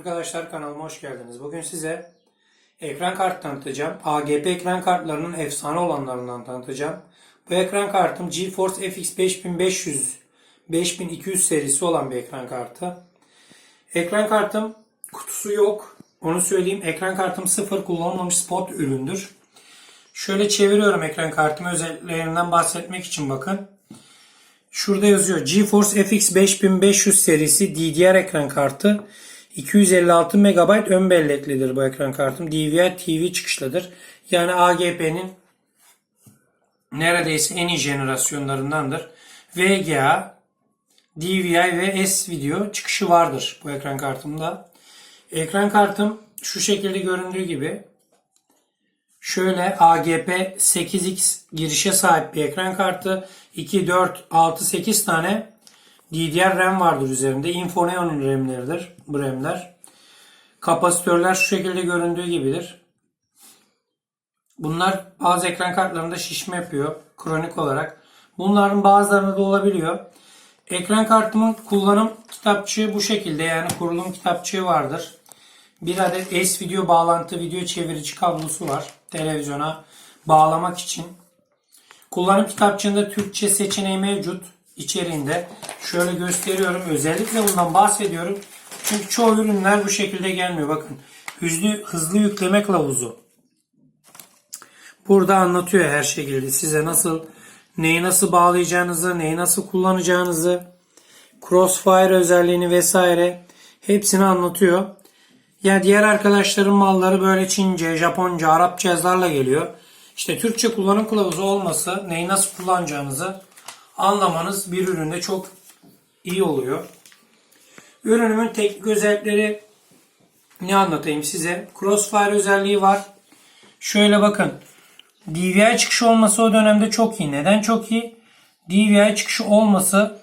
Arkadaşlar kanalıma hoş geldiniz. Bugün size ekran kart tanıtacağım. AGP ekran kartlarının efsane olanlarından tanıtacağım. Bu ekran kartım GeForce FX 5500 5200 serisi olan bir ekran kartı. Ekran kartım kutusu yok. Onu söyleyeyim. Ekran kartım sıfır kullanılmamış spot üründür. Şöyle çeviriyorum ekran kartımı özelliklerinden bahsetmek için bakın. Şurada yazıyor GeForce FX 5500 serisi DDR ekran kartı 256 MB ön belleklidir bu ekran kartım. DVI TV çıkışlıdır. Yani AGP'nin neredeyse en iyi jenerasyonlarındandır. VGA, DVI ve S video çıkışı vardır bu ekran kartımda. Ekran kartım şu şekilde göründüğü gibi Şöyle AGP 8X girişe sahip bir ekran kartı. 2, 4, 6, 8 tane DDR RAM vardır üzerinde. Infineon RAM'leridir bu RAM'ler. Kapasitörler şu şekilde göründüğü gibidir. Bunlar bazı ekran kartlarında şişme yapıyor kronik olarak. Bunların bazılarında da olabiliyor. Ekran kartımın kullanım kitapçığı bu şekilde yani kurulum kitapçığı vardır. Bir adet S video bağlantı video çevirici kablosu var. Televizyona bağlamak için. Kullanım kitapçığında Türkçe seçeneği mevcut içeriğinde. Şöyle gösteriyorum. Özellikle bundan bahsediyorum. Çünkü çoğu ürünler bu şekilde gelmiyor. Bakın hızlı, hızlı yükleme kılavuzu. Burada anlatıyor her şekilde size nasıl neyi nasıl bağlayacağınızı, neyi nasıl kullanacağınızı, crossfire özelliğini vesaire hepsini anlatıyor. Ya diğer arkadaşların malları böyle Çince, Japonca, Arapça yazılarla geliyor. İşte Türkçe kullanım kılavuzu olması neyi nasıl kullanacağınızı anlamanız bir üründe çok iyi oluyor. Ürünümün teknik özellikleri ne anlatayım size? Crossfire özelliği var. Şöyle bakın. DVI çıkışı olması o dönemde çok iyi. Neden çok iyi? DVI çıkışı olması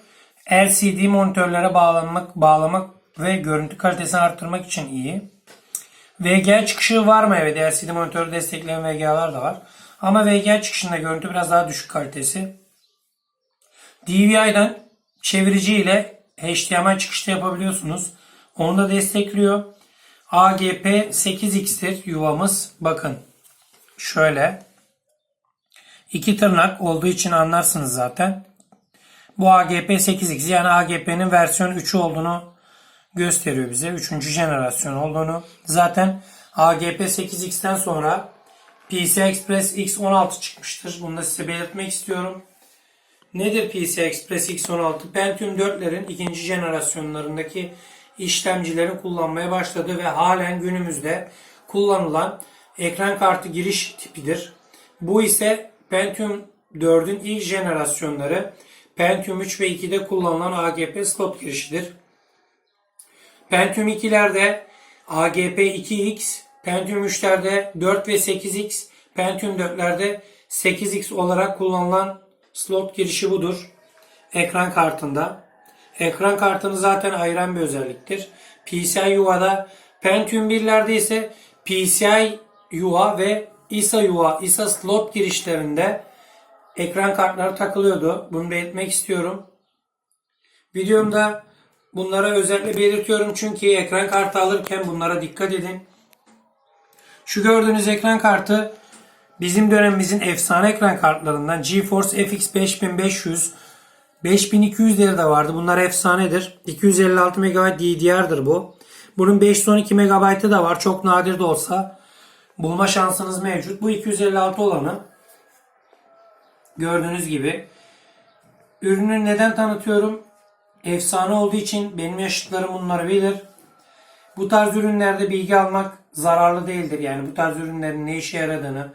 LCD monitörlere bağlanmak, bağlamak ve görüntü kalitesini arttırmak için iyi. VGA çıkışı var mı? Evet LCD monitörü destekleyen VGA'lar da var. Ama VGA çıkışında görüntü biraz daha düşük kalitesi. DVI'den çevirici ile HDMI çıkışta yapabiliyorsunuz. Onu da destekliyor. AGP 8X'tir yuvamız. Bakın şöyle. iki tırnak olduğu için anlarsınız zaten. Bu AGP 8X yani AGP'nin versiyon 3'ü olduğunu gösteriyor bize. 3. jenerasyon olduğunu. Zaten AGP 8X'ten sonra PCI Express X16 çıkmıştır. Bunu da size belirtmek istiyorum. Nedir PCI Express X16? Pentium 4'lerin ikinci jenerasyonlarındaki işlemcilerin kullanmaya başladığı ve halen günümüzde kullanılan ekran kartı giriş tipidir. Bu ise Pentium 4'ün ilk jenerasyonları Pentium 3 ve 2'de kullanılan AGP slot girişidir. Pentium 2'lerde AGP 2X, Pentium 3'lerde 4 ve 8X, Pentium 4'lerde 8X olarak kullanılan slot girişi budur. Ekran kartında. Ekran kartını zaten ayıran bir özelliktir. PCI yuvada Pentium 1'lerde ise PCI yuva ve ISA yuva, ISA slot girişlerinde ekran kartları takılıyordu. Bunu belirtmek istiyorum. Videomda bunlara özellikle belirtiyorum çünkü ekran kartı alırken bunlara dikkat edin. Şu gördüğünüz ekran kartı bizim dönemimizin efsane ekran kartlarından GeForce FX 5500 5200'leri de vardı. Bunlar efsanedir. 256 MB DDR'dır bu. Bunun 512 MB'ı da var. Çok nadir de olsa bulma şansınız mevcut. Bu 256 olanı gördüğünüz gibi. Ürünü neden tanıtıyorum? Efsane olduğu için benim yaşıtlarım bunları bilir. Bu tarz ürünlerde bilgi almak zararlı değildir. Yani bu tarz ürünlerin ne işe yaradığını,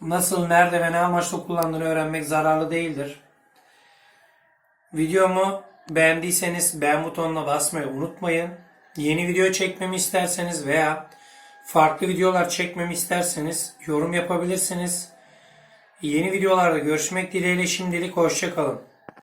nasıl, nerede ve ne amaçla kullandığını öğrenmek zararlı değildir. Videomu beğendiyseniz beğen butonuna basmayı unutmayın. Yeni video çekmemi isterseniz veya farklı videolar çekmemi isterseniz yorum yapabilirsiniz. Yeni videolarda görüşmek dileğiyle şimdilik hoşçakalın.